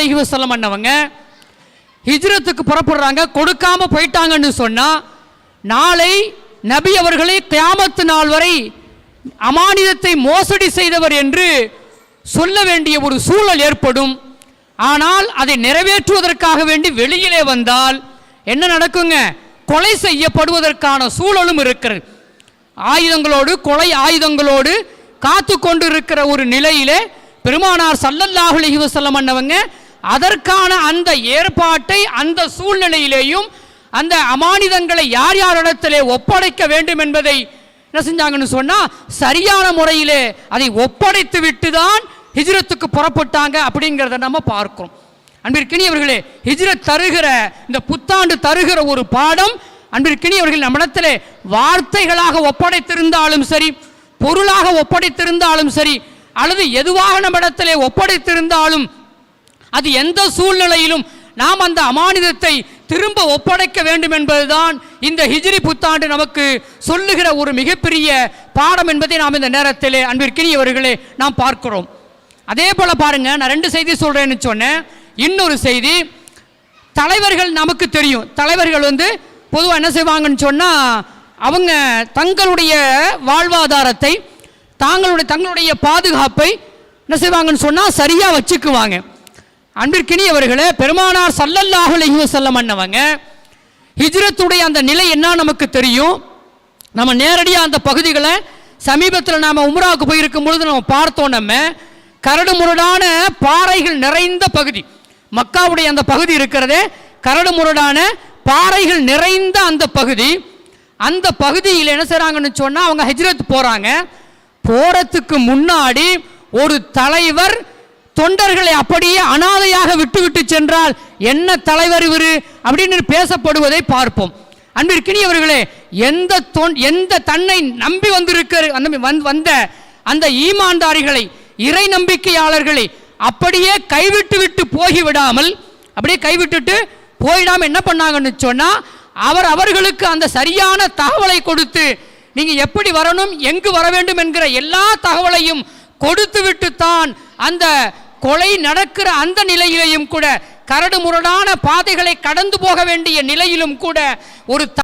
அலைஹி வசலம் அண்ணவங்க ஹிஜ்ரத்துக்கு புறப்படுறாங்க கொடுக்காம போயிட்டாங்கன்னு சொன்னால் நாளை நபி அவர்களை கியாமத்து நாள் வரை அமானிதத்தை மோசடி செய்தவர் என்று சொல்ல வேண்டிய ஒரு சூழல் ஏற்படும். ஆனால் அதை நிறைவேற்றுவதற்காக வேண்டி வெளியிலே வந்தால் என்ன நடக்குங்க? கொலை செய்யப்படுவதற்கான சூழலும் இருக்கிறது. ஆயுதங்களோடு கொலை ஆயுதங்களோடு காத்து கொண்டு இருக்கிற ஒரு நிலையிலே பெருமானார் சல்லல்லாஹு அலைஹி வசல்லம் அண்ணவங்க அதற்கான அந்த ஏற்பாட்டை அந்த சூழ்நிலையிலேயும் அந்த அமானிதங்களை யார் யாரிடத்திலே ஒப்படைக்க வேண்டும் என்பதை என்ன செஞ்சாங்கன்னு சொன்னா சரியான முறையிலே அதை ஒப்படைத்து விட்டு தான் ஹிஜ்ரத்துக்கு புறப்பட்டாங்க அப்படிங்கிறத நம்ம பார்க்கிறோம். அன்பிற்கினியவர்களே ஹிஜ்ரத் தருகிற இந்த புத்தாண்டு தருகிற ஒரு பாடம் அன்பிற்கினியவர்கள் நம்மிடத்திலே வார்த்தைகளாக ஒப்படைத்திருந்தாலும் சரி பொருளாக ஒப்படைத்திருந்தாலும் சரி அல்லது எதுவாக நம்மிடத்திலே ஒப்படைத்திருந்தாலும் அது எந்த சூழ்நிலையிலும் நாம் அந்த அமானிதத்தை திரும்ப ஒப்படைக்க வேண்டும் என்பதுதான் இந்த ஹிஜ்ரி புத்தாண்டு நமக்கு சொல்லுகிற ஒரு மிகப்பெரிய பாடம் என்பதை நாம் இந்த நேரத்திலே அன்பிற்கினியவர்களே நாம் பார்க்கிறோம். அதே போல பாருங்க நான் ரெண்டு செய்தி சொல்றேன்னு சொன்னேன். இன்னொரு செய்தி தலைவர்கள் நமக்கு தெரியும். தலைவர்கள் வந்து பொதுவாக என்ன செய்வாங்கன்னு சொன்னால் அவங்க தங்களுடைய வாழ்வாதாரத்தை தாங்களுடைய தங்களுடைய பாதுகாப்பை என்ன செய்வாங்கன்னு சொன்னால் சரியாக வச்சுக்குவாங்க. அன்பிற்கினியவர்களே பெருமானார் சல்லல்லாஹு அலைஹி வசல்லம் அண்ணவங்க ஹிஜ்ரத்துடைய அந்த நிலை என்ன நமக்கு தெரியும்? நம்ம நேரடியாக அந்த பகுதிகளை சமீபத்தில் நாம் உம்ராவுக்கு போயிருக்கும் பொழுது நம்ம பார்த்தோம் நம்ம கரடு முரடான பாறைகள் நிறைந்த பகுதி. மக்காவுடைய அந்த பகுதி இருக்கிறதே கரடு முரடான பாறைகள் நிறைந்த அந்த பகுதி. அந்த பகுதியில் என்ன செய்கிறாங்கன்னு சொன்னால் அவங்க ஹஜ்ரத் போகிறாங்க போகிறதுக்கு முன்னாடி ஒரு தலைவர் தொண்டர்களை அப்படியே அனாதையாக விட்டுவிட்டு சென்றால் என்ன தலைவர் இவர்? அப்படின்னு பேசப்படுவதை பார்ப்போம். அன்பிற்கினியவர்களே எந்த தொன் எந்த தன்னை நம்பி வந்திருக்கிற அந்த வந்- வந்த அந்த ஈமான்தாரிகளை இறை நம்பிக்கையாளர்களை அப்படியே கைவிட்டு விட்டு போகிவிடாமல் அப்படியே கைவிட்டுட்டு போயிடாமல் என்ன பண்ணாங்கன்னு சொன்னால் அவர் அவர்களுக்கு அந்த சரியான தகவலை கொடுத்து நீங்கள் எப்படி வரணும் எங்கு வர வேண்டும் என்கிற எல்லா தகவலையும் கொடுத்து விட்டு தான் அந்த கொலை நடக்கிற அந்த நிலையிலையும் கூட கரடு முரடான பாதைகளை கடந்து போக வேண்டிய நிலையிலும் கூட ஒரு